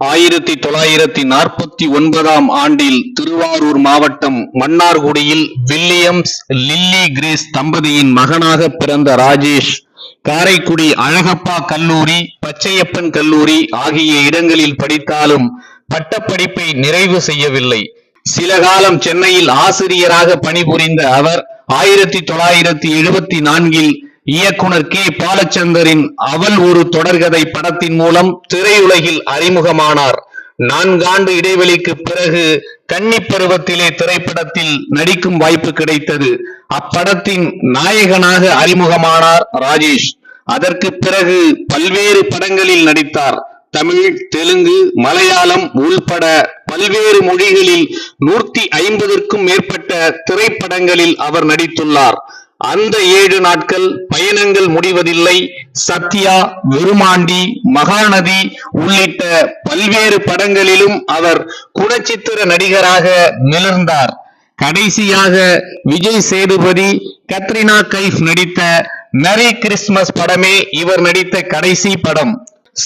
ஆயிரத்தி தொள்ளாயிரத்தி நாற்பத்தி ஒன்பதாம் ஆண்டில் திருவாரூர் மாவட்டம் மன்னார்குடியில் வில்லியம்ஸ் லில்லி கிரேஸ் தம்பதியின் மகனாக பிறந்த ராஜேஷ் காரைக்குடி அழகப்பா கல்லூரி பச்சையப்பன் கல்லூரி ஆகிய இடங்களில் படித்தாலும் பட்டப்படிப்பை நிறைவு செய்யவில்லை. சில காலம் சென்னையில் ஆசிரியராக பணிபுரிந்த அவர் ஆயிரத்தி தொள்ளாயிரத்தி எழுபத்தி நான்கில் இயக்குனர் கே. பாலச்சந்தரின் அவள் ஒரு தொடர்கதை படத்தின் மூலம் திரையுலகில் அறிமுகமானார். நான்காண்டு இடைவெளிக்கு பிறகு கன்னி பருவத்திலே திரைப்படத்தில் நடிக்கும் வாய்ப்பு கிடைத்தது. அப்படத்தின் நாயகனாக அறிமுகமானார் ராஜேஷ். அதற்கு பிறகு பல்வேறு படங்களில் நடித்தார். தமிழ் தெலுங்கு மலையாளம் உள்பட பல்வேறு மொழிகளில் நூற்றி ஐம்பதற்கும் மேற்பட்ட திரைப்படங்களில் அவர் நடித்துள்ளார். அந்த ஏழு நாட்கள் பயணங்கள் முடிவதில்லை. சத்யா விருமாண்டி மகாநதி உள்ளிட்ட பல்வேறு படங்களிலும் அவர் குணச்சித்திர நடிகராக மிளர்ந்தார் கடைசியாக விஜய் சேதுபதி கத்ரினா கைஃப் நடித்த மெரி கிறிஸ்துமஸ் படமே இவர் நடித்த கடைசி படம்.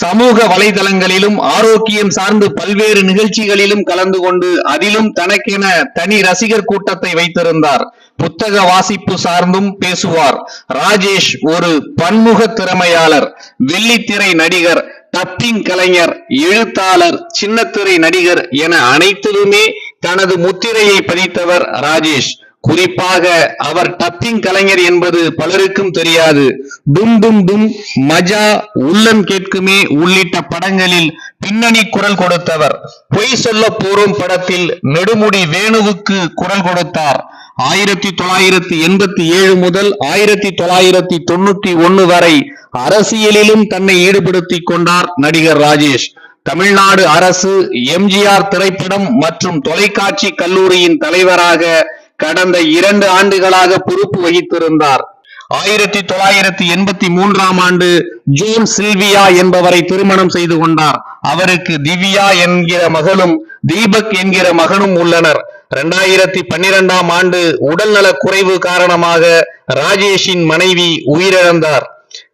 சமூக வலைதளங்களிலும் ஆரோக்கியம் சார்ந்து பல்வேறு நிகழ்ச்சிகளிலும் கலந்து கொண்டு அதிலும் தனக்கென தனி ரசிகர் கூட்டத்தை வைத்திருந்தார். புத்தக வாசிப்பு சார்ந்தும் பேசுவார். ராஜேஷ் ஒரு பன்முக திறமையாளர் வெள்ளித்திரை நடிகர் டப்பிங் கலைஞர் எழுத்தாளர் சின்னத்திரை நடிகர் என அனைத்திலுமே தனது முத்திரையை பதித்தவர் ராஜேஷ். குறிப்பாக அவர் டப்பிங் கலைஞர் என்பது பலருக்கும் தெரியாது. டும் டும் டும் மஜா உள்ளம் கேட்குமே உள்ளிட்ட படங்களில் பின்னணி குரல் கொடுத்தவர். பொய் சொல்ல போறோம் படத்தில் நெடுமுடி வேணுவுக்கு குரல் கொடுத்தார். ஆயிரத்தி தொள்ளாயிரத்தி எண்பத்தி ஏழு முதல் ஆயிரத்தி தொள்ளாயிரத்தி தொண்ணூத்தி ஒன்னு வரை அரசியலிலும் தன்னை ஈடுபடுத்திக் கொண்டார் நடிகர் ராஜேஷ். தமிழ்நாடு அரசு எம்ஜிஆர் திரைப்படம் மற்றும் தொலைக்காட்சி கல்லூரியின் தலைவராக கடந்த இரண்டு ஆண்டுகளாக பொறுப்பு வகித்திருந்தார். ஆயிரத்தி தொள்ளாயிரத்தி எண்பத்தி மூன்றாம் ஆண்டு ஜூன் சில்வியா என்பவரை திருமணம் செய்து கொண்டார். அவருக்கு திவ்யா என்கிற மகளும் தீபக் என்கிற மகனும் உள்ளனர். இரண்டாயிரத்தி பன்னிரெண்டாம் ஆண்டு உடல்நல குறைவு காரணமாக ராஜேஷின் மனைவி உயிரிழந்தார்.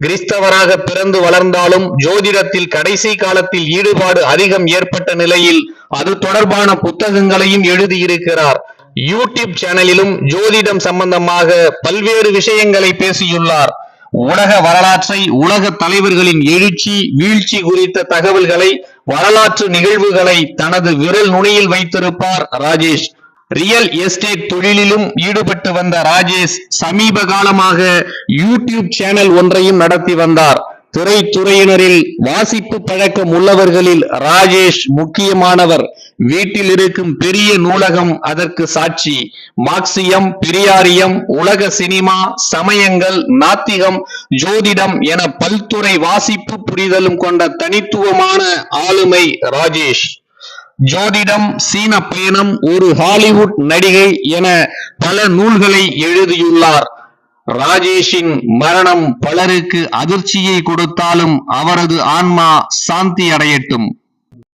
கிறிஸ்தவராக பிறந்து வளர்ந்தாலும் ஜோதிடத்தில் கடைசி காலத்தில் ஈடுபாடு அதிகம் ஏற்பட்ட நிலையில் அது தொடர்பான புத்தகங்களையும் எழுதியிருக்கிறார் யூடியூப் சேனலிலும் ஜோதிடம் சம்பந்தமாக பல்வேறு விஷயங்களை பேசியுள்ளார். உலக வரலாற்றை உலக தலைவர்களின் எழுச்சி வீழ்ச்சி குறித்த தகவல்களை வரலாற்று நிகழ்வுகளை தனது விரல் நுனியில் வைத்திருப்பார் ராஜேஷ். ரியல் எஸ்டேட் தொழிலிலும் ஈடுபட்டு வந்த ராஜேஷ் சமீப காலமாக யூடியூப் சேனல் ஒன்றையும் நடத்தி வந்தார். திரைத்துறையினரில் வாசிப்பு பழக்கம் உள்ளவர்களில் ராஜேஷ் முக்கியமானவர். வீட்டில் இருக்கும் பெரிய நூலகம் அதற்கு சாட்சி. மார்க்சியம் பெரியாரியம் உலக சினிமா சமயங்கள் நாத்திகம் ஜோதிடம் என பல்துறை வாசிப்பு புரிதலும் கொண்ட தனித்துவமான ஆளுமை ராஜேஷ். ஜோதிடம் சீன பயணம் ஒரு ஹாலிவுட் நடிகை என பல நூல்களை எழுதியுள்ளார். ராஜேஷின் மரணம் பலருக்கு அதிர்ச்சியை கொடுத்தாலும் அவரது ஆன்மா சாந்தி அடையட்டும்